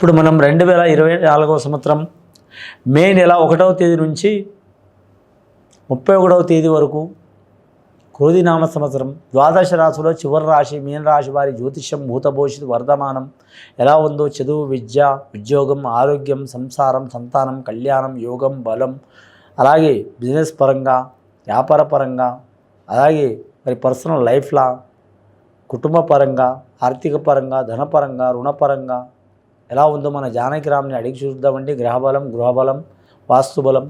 ఇప్పుడు మనం రెండు వేల ఇరవై నాలుగవ సంవత్సరం మే నెల ఒకటవ తేదీ నుంచి ముప్పై ఒకటవ తేదీ వరకు క్రోధినామ సంవత్సరం. ద్వాదశ రాశిలో చివరి రాశి మీనరాశి వారి జ్యోతిష్యం భూతభవిష్యత్ వర్ధమానం ఎలా ఉందో చదువు విద్య ఉద్యోగం ఆరోగ్యం సంసారం సంతానం కళ్యాణం యోగం బలం అలాగే బిజినెస్ పరంగా వ్యాపార పరంగా అలాగే మరి పర్సనల్ లైఫ్లా కుటుంబ పరంగా ఆర్థిక పరంగా ధనపరంగా రుణపరంగా ఎలా ఉందో మన జానకిరామ్ని అడిగి చూద్దామండి గ్రహబలం గృహబలం వాస్తుబలం.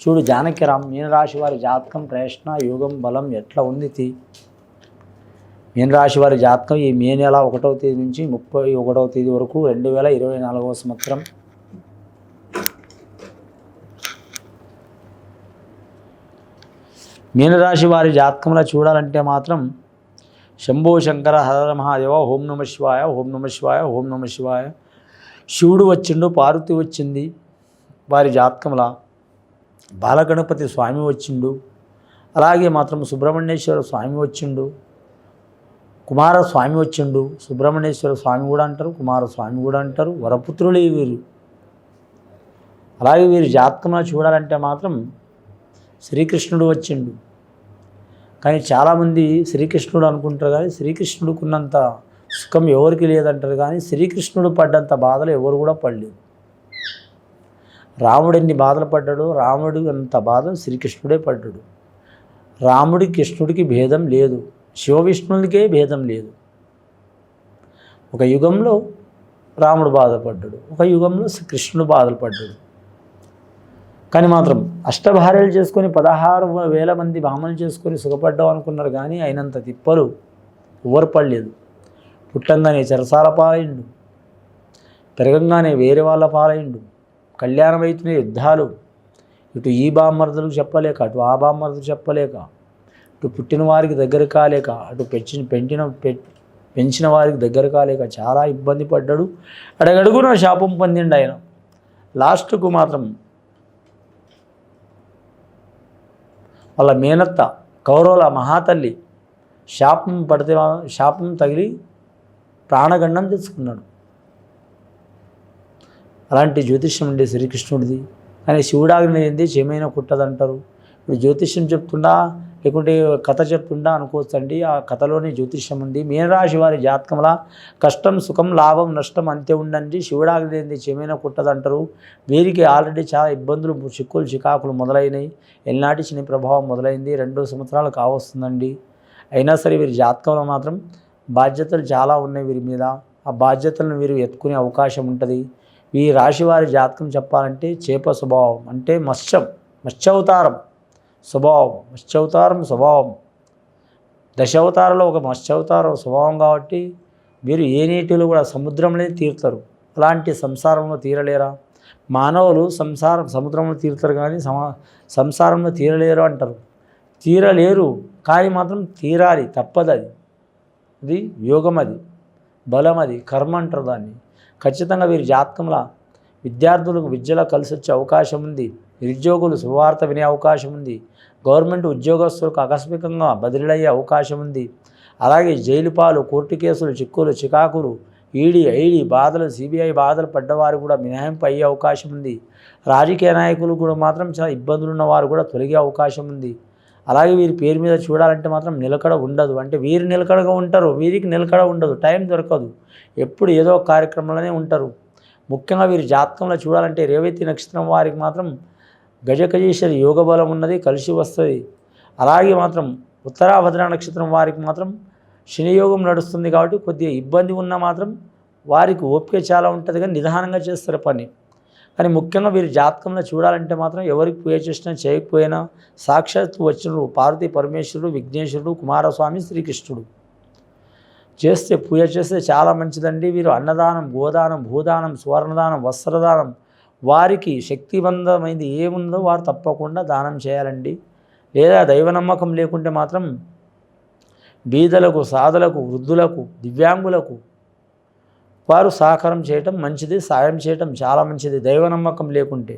చూడు జానకిరామ్ మీనరాశి వారి జాతకం ప్రయత్న యోగం బలం ఎట్లా ఉంది తి. మీనరాశి వారి జాతకం ఈ మే నెల ఒకటవ తేదీ నుంచి ముప్పై ఒకటవ తేదీ వరకు రెండు వేల ఇరవై నాలుగవ సంవత్సరం. మీనరాశి వారి జాతకంలో చూడాలంటే మాత్రం శంభో శంకర హర మహాదేవ ఓం నమ శివాయ ఓం నమ శివాయ ఓం నమ శివాయ శివుడు వచ్చిండు పార్వతి వచ్చింది వారి జాతకంలా. బాలగణపతి స్వామి వచ్చిండు అలాగే మాత్రం సుబ్రహ్మణ్యేశ్వర స్వామి వచ్చిండు కుమార స్వామి వచ్చిండు సుబ్రహ్మణ్యేశ్వర స్వామి కూడా అంటారు కుమార స్వామి కూడా అంటారు వరపుత్రులే వీరు. అలాగే వీరి జాతకంలో చూడాలంటే మాత్రం శ్రీకృష్ణుడు వచ్చిండు. కానీ చాలామంది శ్రీకృష్ణుడు అనుకుంటారు కానీ శ్రీకృష్ణుడుకున్నంత సుఖం ఎవరికి లేదంటారు కానీ శ్రీకృష్ణుడు పడ్డంత బాధలు ఎవరు కూడా పడలేదు. రాముడు ఎన్ని బాధలు పడ్డాడు రాముడు అంత బాధ శ్రీకృష్ణుడే పడ్డాడు. రాముడి కృష్ణుడికి భేదం లేదు శివ విష్ణునికే భేదం లేదు. ఒక యుగంలో రాముడు బాధపడ్డాడు ఒక యుగంలో కృష్ణుడు బాధలు పడ్డాడు. కానీ మాత్రం అష్టభార్యలు చేసుకొని పదహారు వేల మంది భామలు చేసుకొని సుఖపడ్డాం అనుకున్నారు కానీ అయినంత తిప్పలు ఎవరు పడలేదు. పుట్టంగానే చెరసాల పాలైండు. పెరగంగానే వేరే వాళ్ళ పాలైండు. కళ్యాణమైతున్న యుద్ధాలు. ఇటు ఈ బామ్మర్దులకు చెప్పలేక అటు ఆ బామ్మర్దులకు చెప్పలేక ఇటు పుట్టిన వారికి దగ్గర కాలేక అటు పెంచిన పెంచిన పె- పెంచిన వారికి దగ్గర కాలేక చాలా ఇబ్బంది పడ్డాడు. అడగడుగున శాపం పొందిండు ఆయన. లాస్ట్కు మాత్రం వాళ్ళ మేనత్త కౌరవుల మహాతల్లి శాపం పడితే శాపం తగిలి ప్రాణగండం తెచ్చుకున్నాడు. అలాంటి జ్యోతిష్యం అంటే శ్రీకృష్ణుడిది. కానీ శివుడాగ్ని ఏంది? చెమైన కుట్టదంటారు. ఇప్పుడు జ్యోతిష్యం చెప్తుండా లేకుంటే కథ చెప్తుండా అనుకోవచ్చండి. ఆ కథలోనే జ్యోతిష్యం ఉంది. మీనరాశి వారి జాతకంలా కష్టం సుఖం లాభం నష్టం అంతే ఉండండి. శివుడాగ్ని ఏంది? చెమైన కుట్టదంటారు. వీరికి ఆల్రెడీ చాలా ఇబ్బందులు చిక్కులు చికాకులు మొదలైనవి ఎల్నాటి చిన్న ప్రభావం మొదలైంది. రెండు సంవత్సరాలు కావస్తుందండి. అయినా సరే వీరి జాతకంలో మాత్రం బాధ్యతలు చాలా ఉన్నాయి వీరి మీద. ఆ బాధ్యతలను వీరు ఎత్తుకునే అవకాశం ఉంటుంది. ఈ రాశి వారి జాతకం చెప్పాలంటే చేప స్వభావం అంటే మత్స్యం మత్స్యవతారం స్వభావం మత్స్యవతారం స్వభావం. దశావతారంలో ఒక మత్స్యవతారం స్వభావం కాబట్టి మీరు ఏ నీటిలో కూడా సముద్రంలో తీరుతారు. అలాంటి సంసారంలో తీరలేరా? మానవులు సంసారం సముద్రంలో తీరుతారు కానీ సమా సంసారంలో తీరలేరు అంటారు. తీరలేరు కానీ మాత్రం తీరాలి తప్పదు అది ఇది యోగం అది బలం అది కర్మ అంటారు దాన్ని. ఖచ్చితంగా వీరి జాతకంలో విద్యార్థులకు విద్యలో కలిసి వచ్చే అవకాశం ఉంది. నిరుద్యోగులు శుభవార్త వినే అవకాశం ఉంది. గవర్నమెంట్ ఉద్యోగస్తులకు ఆకస్మికంగా బదిలీలయ్యే అవకాశం ఉంది. అలాగే జైలు పాలు కోర్టు కేసులు చిక్కులు చికాకులు ఈడీ ఐడీ బాధలు సిబిఐ బాధలు పడ్డవారు కూడా మినహాయింపు అయ్యే అవకాశం ఉంది. రాజకీయ నాయకులు కూడా మాత్రం చాలా ఇబ్బందులు ఉన్న వారు కూడా తొలగే అవకాశం ఉంది. అలాగే వీరి పేరు మీద చూడాలంటే మాత్రం నిలకడ ఉండదు. అంటే వీరు నిలకడగా ఉంటారు వీరికి నిలకడ ఉండదు టైం దొరకదు. ఎప్పుడు ఏదో కార్యక్రమంలోనే ఉంటారు. ముఖ్యంగా వీరి జాతకంలో చూడాలంటే రేవతి నక్షత్రం వారికి మాత్రం గజకజేశ్వరి యోగ బలం ఉన్నది కలిసి వస్తుంది. అలాగే మాత్రం ఉత్తరాభద్ర నక్షత్రం వారికి మాత్రం శనియోగం నడుస్తుంది కాబట్టి కొద్దిగా ఇబ్బంది ఉన్నా మాత్రం వారికి ఓపిక చాలా ఉంటుంది కానీ నిదానంగా చేస్తారు పని. కానీ ముఖ్యంగా వీరి జాతకంలో చూడాలంటే మాత్రం ఎవరికి పూజ చేసినా చేయకపోయినా సాక్షాత్ వచ్చినడు పార్వతీ పరమేశ్వరుడు విఘ్నేశ్వరుడు కుమారస్వామి శ్రీకృష్ణుడు. చేస్తే పూజ చేస్తే చాలా మంచిదండి. వీరు అన్నదానం గోదానం భూదానం సువర్ణదానం వస్త్రదానం వారికి శక్తివంతమైంది ఏముందో వారు తప్పకుండా దానం చేయాలండి. లేదా దైవ నమ్మకం లేకుంటే మాత్రం బీదలకు సాధులకు వృద్ధులకు దివ్యాంగులకు వారు సహకారం చేయటం మంచిది సాయం చేయటం చాలా మంచిది. దైవ నమ్మకం లేకుంటే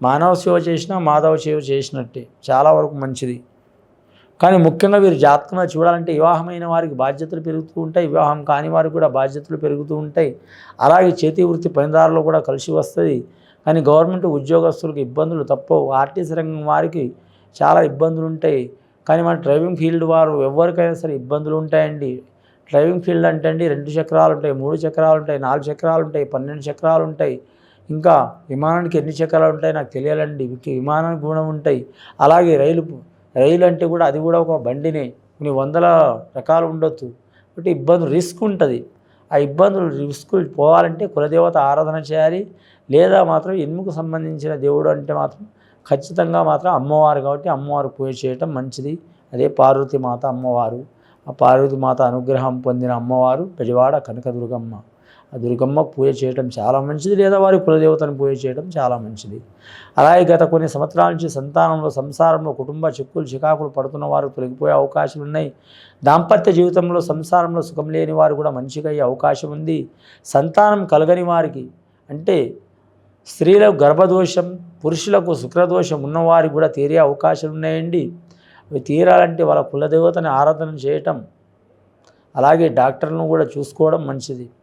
మానవ సేవ చేసినా మాధవ సేవ చేసినట్టే చాలా వరకు మంచిది. కానీ ముఖ్యంగా వీరు జాగ్రత్తగా చూడాలంటే వివాహమైన వారికి బాధ్యతలు పెరుగుతూ ఉంటాయి వివాహం కాని వారికి కూడా బాధ్యతలు పెరుగుతూ ఉంటాయి. అలాగే చేతి వృత్తి పనిదారులు కూడా కలిసి వస్తుంది. కానీ గవర్నమెంట్ ఉద్యోగస్తులకు ఇబ్బందులు తప్పవు. ఆర్టీసీ రంగం వారికి చాలా ఇబ్బందులు ఉంటాయి. కానీ మన డ్రైవింగ్ ఫీల్డ్ వారు ఎవరికైనా సరే ఇబ్బందులు ఉంటాయండి. డ్రైవింగ్ ఫీల్డ్ అంటే అండి రెండు చక్రాలు ఉంటాయి మూడు చక్రాలు ఉంటాయి నాలుగు చక్రాలు ఉంటాయి పన్నెండు చక్రాలు ఉంటాయి. ఇంకా విమానానికి ఎన్ని చక్రాలు ఉంటాయి నాకు తెలియాలండి. వికి- విమానానికి గుణం ఉంటాయి. అలాగే రైలు రైలు అంటే కూడా అది కూడా ఒక బండినే. కొన్ని వందల రకాలు ఉండొచ్చు. కాబట్టి ఇబ్బందులు రిస్క్ ఉంటుంది. ఆ ఇబ్బందులు రిస్కులు పోవాలంటే కులదేవత ఆరాధన చేయాలి. లేదా మాత్రం ఎన్ముకు సంబంధించిన దేవుడు అంటే మాత్రం ఖచ్చితంగా మాత్రం అమ్మవారు కాబట్టి అమ్మవారు పూజ చేయటం మంచిది. అదే పార్వతి మాత అమ్మవారు. ఆ పార్వతి మాత అనుగ్రహం పొందిన అమ్మవారు పెజవాడ కనకదుర్గమ్మ. ఆ దుర్గమ్మ పూజ చేయటం చాలా మంచిది లేదా వారి కులదేవతను పూజ చేయడం చాలా మంచిది. అలాగే గత కొన్ని సంవత్సరాల నుంచి సంతానంలో సంసారంలో కుటుంబ చిక్కులు చికాకులు పడుతున్న వారు తొలగిపోయే అవకాశాలు ఉన్నాయి. దాంపత్య జీవితంలో సంసారంలో సుఖం లేని వారు కూడా మంచిగా అయ్యే అవకాశం ఉంది. సంతానం కలగని వారికి అంటే స్త్రీలకు గర్భదోషం పురుషులకు శుక్రదోషం ఉన్నవారికి కూడా తీరే అవకాశాలు ఉన్నాయండి. అవి తీరాలంటే వాళ్ళ కులదేవతని ఆరాధన చేయటం. అలాగే డాక్టర్లను కూడా చూసుకోవడం మంచిది.